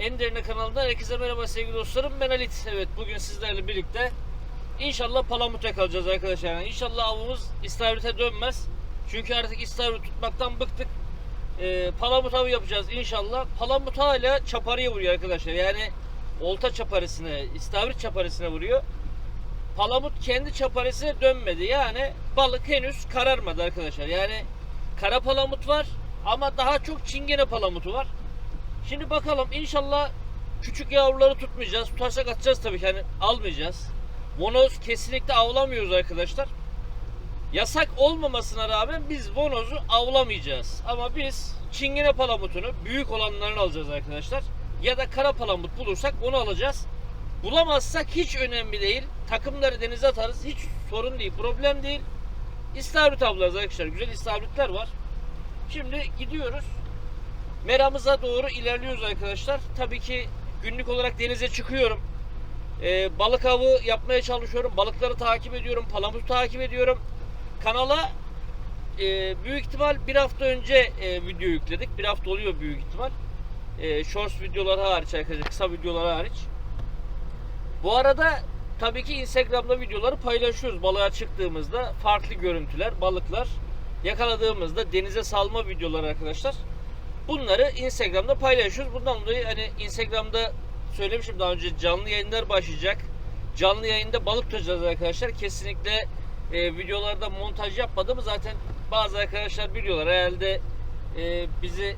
En Derine kanalından herkese merhaba sevgili dostlarım. Ben Halit. Evet bugün sizlerle birlikte inşallah palamut yakalayacağız arkadaşlar. Yani inşallah avımız istavrite dönmez. Çünkü artık istavrit tutmaktan bıktık. Ee, palamut avı yapacağız inşallah. Palamut hala çaparıya vuruyor arkadaşlar. Yani olta çaparısına, istavrit çaparısına vuruyor. Palamut kendi çaparesine dönmedi. Yani balık henüz kararmadı arkadaşlar. Yani kara palamut var ama daha çok çingene palamutu var. Şimdi bakalım inşallah küçük yavruları tutmayacağız. Tutarsak atacağız tabii ki hani almayacağız. Vonoz kesinlikle avlamıyoruz arkadaşlar. Yasak olmamasına rağmen biz vonozu avlamayacağız. Ama biz çingene palamutunu büyük olanlarını alacağız arkadaşlar. Ya da kara palamut bulursak onu alacağız. Bulamazsak hiç önemli değil. Takımları denize atarız. Hiç sorun değil. Problem değil. İstavrit avlarız arkadaşlar. Güzel istavritler var. Şimdi gidiyoruz. Meramıza doğru ilerliyoruz arkadaşlar. Tabii ki günlük olarak denize çıkıyorum. Ee, balık avı yapmaya çalışıyorum. Balıkları takip ediyorum. Palamutu takip ediyorum. Kanala e, büyük ihtimal bir hafta önce e, video yükledik. Bir hafta oluyor büyük ihtimal. E, shorts videoları hariç arkadaşlar. Kısa videoları hariç. Bu arada tabii ki Instagram'da videoları paylaşıyoruz. Balığa çıktığımızda farklı görüntüler, balıklar yakaladığımızda denize salma videoları arkadaşlar. Bunları Instagram'da paylaşıyoruz. Bundan dolayı hani Instagram'da söylemişim daha önce canlı yayınlar başlayacak. Canlı yayında balık tutacağız arkadaşlar. Kesinlikle e, videolarda montaj yapmadığımı zaten bazı arkadaşlar biliyorlar. Herhalde e, bizi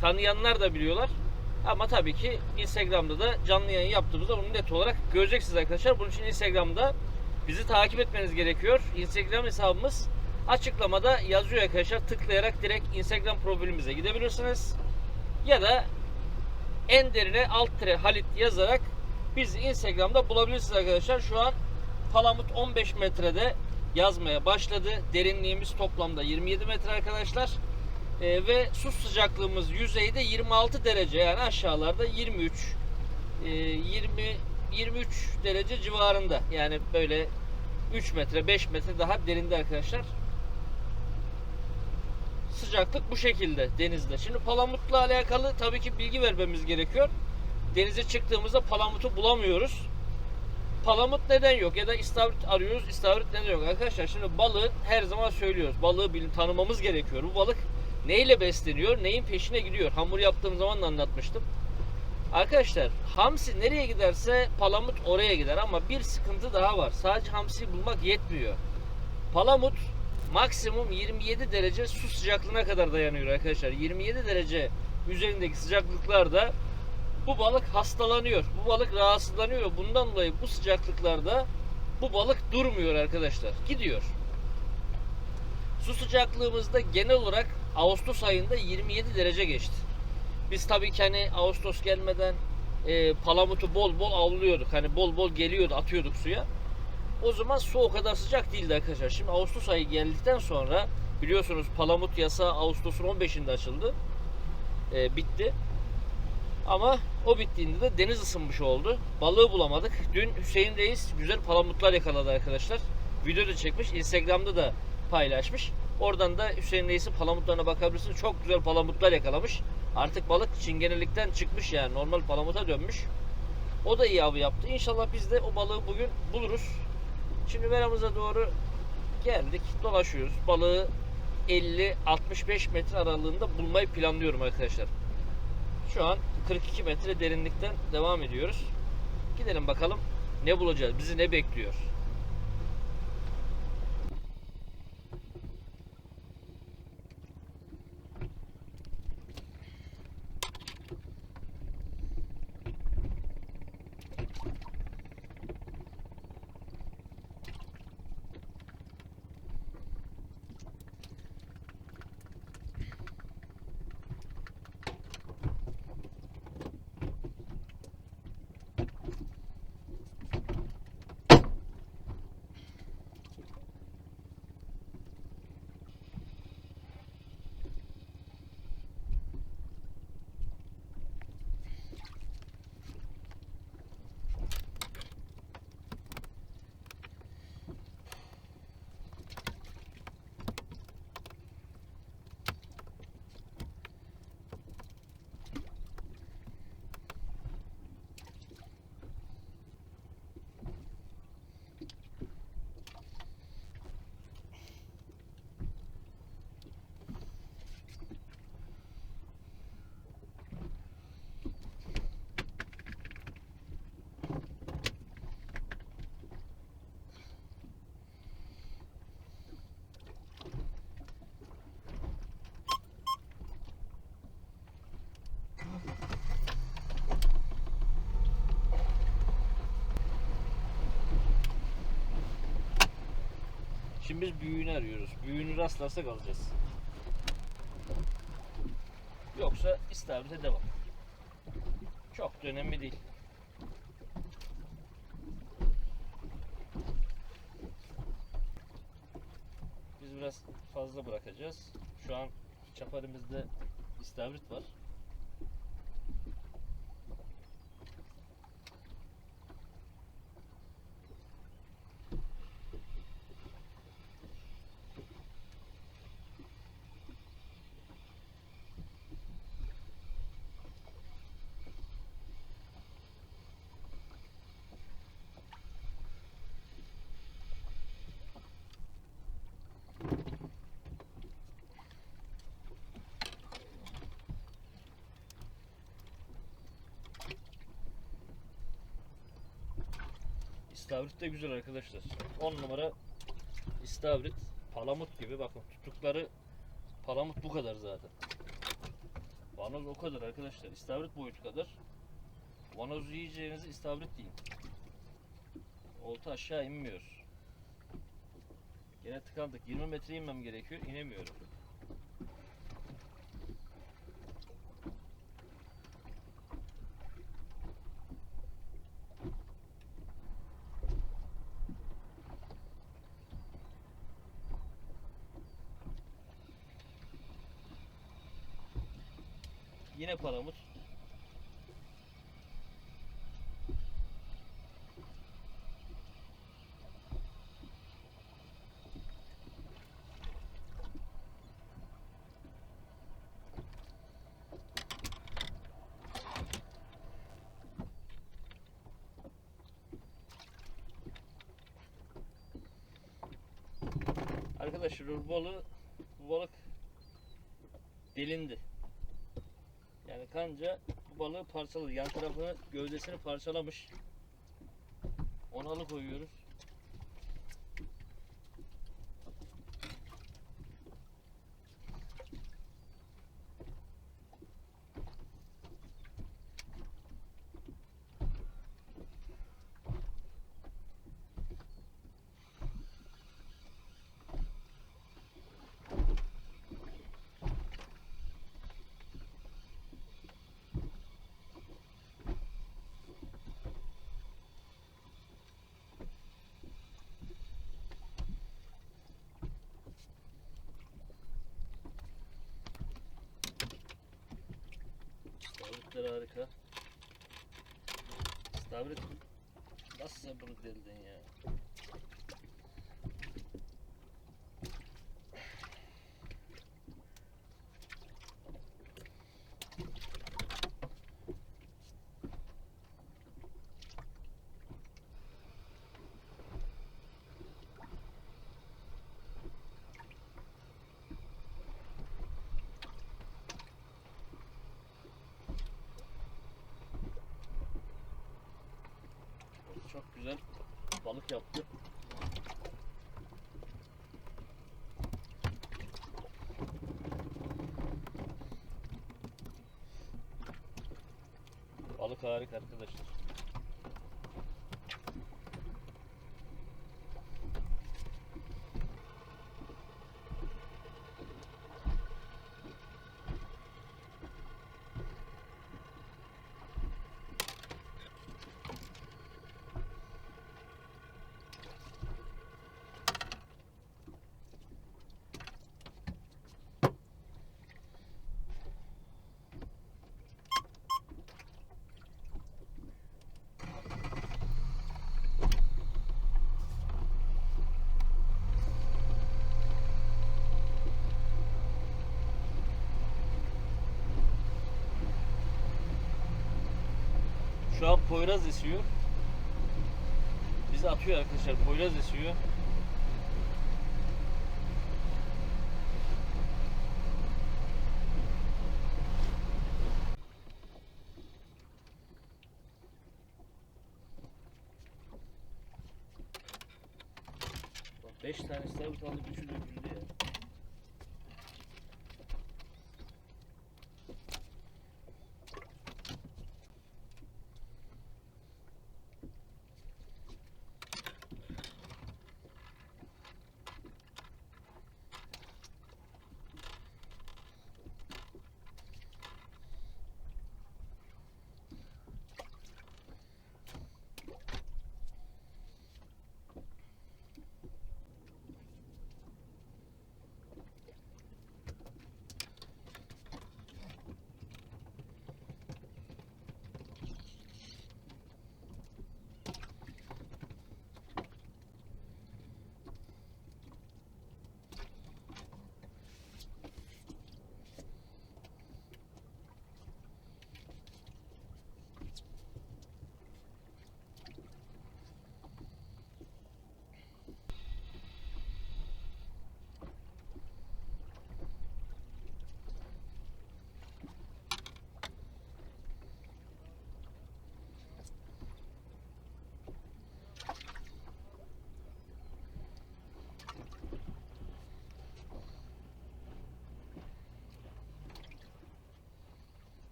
tanıyanlar da biliyorlar. Ama tabii ki Instagram'da da canlı yayın yaptığımızda bunu net olarak göreceksiniz arkadaşlar. Bunun için Instagram'da bizi takip etmeniz gerekiyor. Instagram hesabımız açıklamada yazıyor arkadaşlar. Tıklayarak direkt Instagram profilimize gidebilirsiniz. Ya da en derine alt tire Halit yazarak bizi Instagram'da bulabilirsiniz arkadaşlar. Şu an Palamut 15 metrede yazmaya başladı. Derinliğimiz toplamda 27 metre arkadaşlar. Ee, ve su sıcaklığımız yüzeyde 26 derece yani aşağılarda 23 e, 20 23 derece civarında. Yani böyle 3 metre 5 metre daha derinde arkadaşlar. Sıcaklık bu şekilde denizde. Şimdi palamutla alakalı tabii ki bilgi vermemiz gerekiyor. Denize çıktığımızda palamutu bulamıyoruz. Palamut neden yok ya da istavrit arıyoruz. İstavrit neden yok? Arkadaşlar şimdi balığı her zaman söylüyoruz. Balığı bilin tanımamız gerekiyor. Bu balık neyle besleniyor? Neyin peşine gidiyor? Hamur yaptığım zaman da anlatmıştım. Arkadaşlar hamsi nereye giderse palamut oraya gider ama bir sıkıntı daha var. Sadece hamsi bulmak yetmiyor. Palamut maksimum 27 derece su sıcaklığına kadar dayanıyor arkadaşlar. 27 derece üzerindeki sıcaklıklarda bu balık hastalanıyor. Bu balık rahatsızlanıyor. Bundan dolayı bu sıcaklıklarda bu balık durmuyor arkadaşlar. Gidiyor. Su sıcaklığımızda genel olarak Ağustos ayında 27 derece geçti. Biz tabii ki hani Ağustos gelmeden e, palamutu bol bol avlıyorduk. Hani bol bol geliyordu, atıyorduk suya. O zaman su o kadar sıcak değildi arkadaşlar. Şimdi Ağustos ayı geldikten sonra biliyorsunuz palamut yasağı Ağustos'un 15'inde açıldı. E, bitti. Ama o bittiğinde de deniz ısınmış oldu. Balığı bulamadık. Dün Hüseyin Reis güzel palamutlar yakaladı arkadaşlar. Video da çekmiş. Instagram'da da paylaşmış. Oradan da Hüseyin Reis'in palamutlarına bakabilirsiniz. Çok güzel palamutlar yakalamış. Artık balık çingenelikten çıkmış yani. Normal palamuta dönmüş. O da iyi avı yaptı. İnşallah biz de o balığı bugün buluruz. Şimdi meramıza doğru geldik. Dolaşıyoruz. Balığı 50-65 metre aralığında bulmayı planlıyorum arkadaşlar. Şu an 42 metre derinlikten devam ediyoruz. Gidelim bakalım ne bulacağız. Bizi ne bekliyor. Şimdi biz büyüğünü arıyoruz. Büyüğünü rastlarsak alacağız. Yoksa istavrite devam. Çok da önemli değil. Biz biraz fazla bırakacağız. Şu an çaparimizde istavrit var. İstavrit de güzel arkadaşlar. 10 numara istavrit. Palamut gibi bakın tutukları palamut bu kadar zaten. Vanoz o kadar arkadaşlar. İstavrit boyutu kadar. Vanoz yiyeceğinizi istavrit yiyin. Olta aşağı inmiyor. Gene tıkandık. 20 metre inmem gerekiyor. İnemiyorum. Yine palamut. Arkadaşlar bu balığı bu balık delindi. Yani kanca bu balığı parçaladı. Yan tarafını gövdesini parçalamış. Onu alıkoyuyoruz. Stavritler harika. Stavrit nasıl sen bunu deldin ya? Çok güzel balık yaptı. Balık harika arkadaşlar. Şu an Poyraz esiyor. Bizi atıyor arkadaşlar. Poyraz esiyor. Bak 5 tane istavrit aldık, üçü döküldü ya.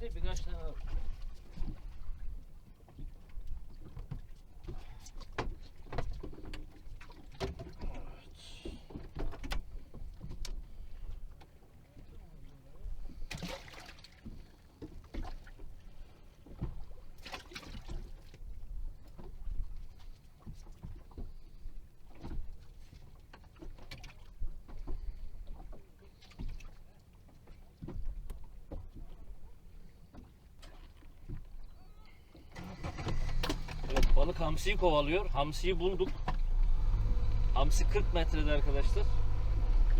Değil birkaç tane var. Evet balık hamsiyi kovalıyor. Hamsiyi bulduk. Hamsi 40 metrede arkadaşlar.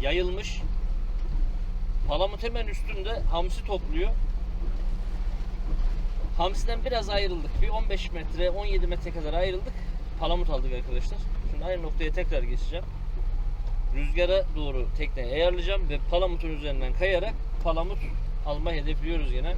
Yayılmış. Palamut hemen üstünde hamsi topluyor. Hamsiden biraz ayrıldık. Bir 15 metre, 17 metre kadar ayrıldık. Palamut aldık arkadaşlar. Şimdi aynı noktaya tekrar geçeceğim. Rüzgara doğru tekneyi ayarlayacağım ve palamutun üzerinden kayarak palamut alma hedefliyoruz yine.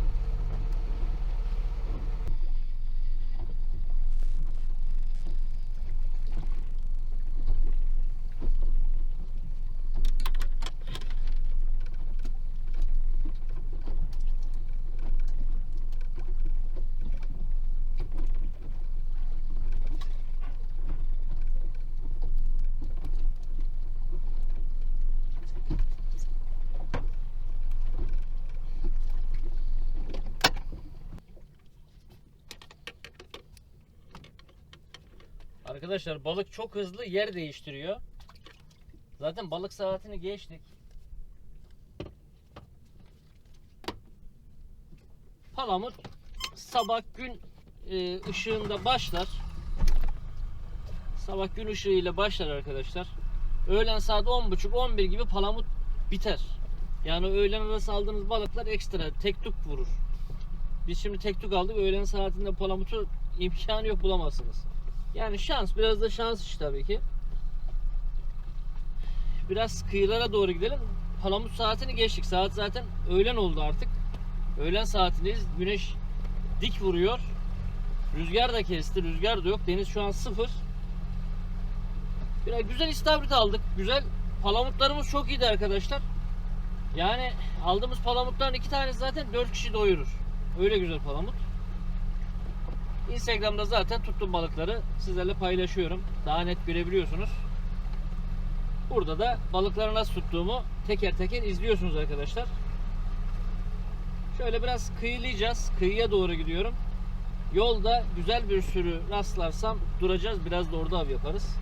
Arkadaşlar balık çok hızlı yer değiştiriyor. Zaten balık saatini geçtik. Palamut sabah gün e, ışığında başlar. Sabah gün ışığıyla başlar arkadaşlar. Öğlen saat 10.30-11 gibi palamut biter. Yani öğlen arası aldığınız balıklar ekstra tek tuk vurur. Biz şimdi tek tuk aldık. Öğlen saatinde palamutu imkanı yok bulamazsınız. Yani şans biraz da şans iş tabii ki. Biraz kıyılara doğru gidelim. Palamut saatini geçtik. Saat zaten öğlen oldu artık. Öğlen saatindeyiz. Güneş dik vuruyor. Rüzgar da kesti. Rüzgar da yok. Deniz şu an sıfır. Biraz güzel istavrit aldık. Güzel. Palamutlarımız çok iyiydi arkadaşlar. Yani aldığımız palamutların iki tanesi zaten 4 kişi doyurur. Öyle güzel palamut. Instagram'da zaten tuttuğum balıkları sizlerle paylaşıyorum. Daha net görebiliyorsunuz. Burada da balıkları nasıl tuttuğumu teker teker izliyorsunuz arkadaşlar. Şöyle biraz kıyılayacağız. Kıyıya doğru gidiyorum. Yolda güzel bir sürü rastlarsam duracağız. Biraz da orada av yaparız.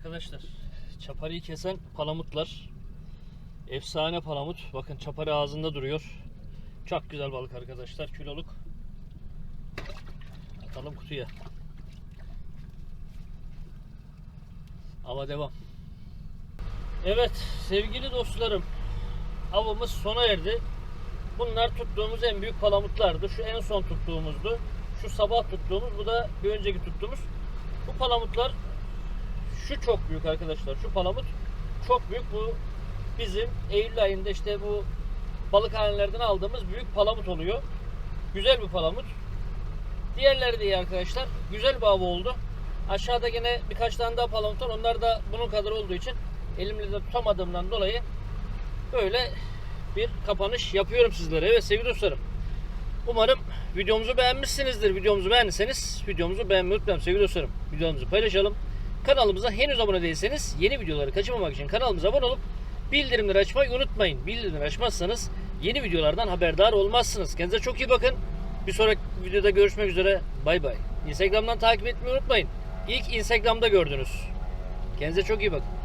Arkadaşlar çaparıyı kesen palamutlar. Efsane palamut. Bakın çaparı ağzında duruyor. Çok güzel balık arkadaşlar. Kiloluk. Atalım kutuya. Ava devam. Evet sevgili dostlarım. Avımız sona erdi. Bunlar tuttuğumuz en büyük palamutlardı. Şu en son tuttuğumuzdu. Şu sabah tuttuğumuz. Bu da bir önceki tuttuğumuz. Bu palamutlar şu çok büyük arkadaşlar. Şu palamut çok büyük. Bu bizim Eylül ayında işte bu balıkhanelerden aldığımız büyük palamut oluyor. Güzel bir palamut. Diğerleri de iyi arkadaşlar. Güzel bir av oldu. Aşağıda yine birkaç tane daha palamut var. Onlar da bunun kadar olduğu için elimle de tutamadığımdan dolayı böyle bir kapanış yapıyorum sizlere. Evet sevgili dostlarım. Umarım videomuzu beğenmişsinizdir. Videomuzu beğendiyseniz videomuzu beğenmeyi unutmayın sevgili dostlarım. Videomuzu paylaşalım. Kanalımıza henüz abone değilseniz yeni videoları kaçırmamak için kanalımıza abone olup bildirimleri açmayı unutmayın. Bildirimleri açmazsanız yeni videolardan haberdar olmazsınız. Kendinize çok iyi bakın. Bir sonraki videoda görüşmek üzere. Bay bay. Instagram'dan takip etmeyi unutmayın. İlk Instagram'da gördünüz. Kendinize çok iyi bakın.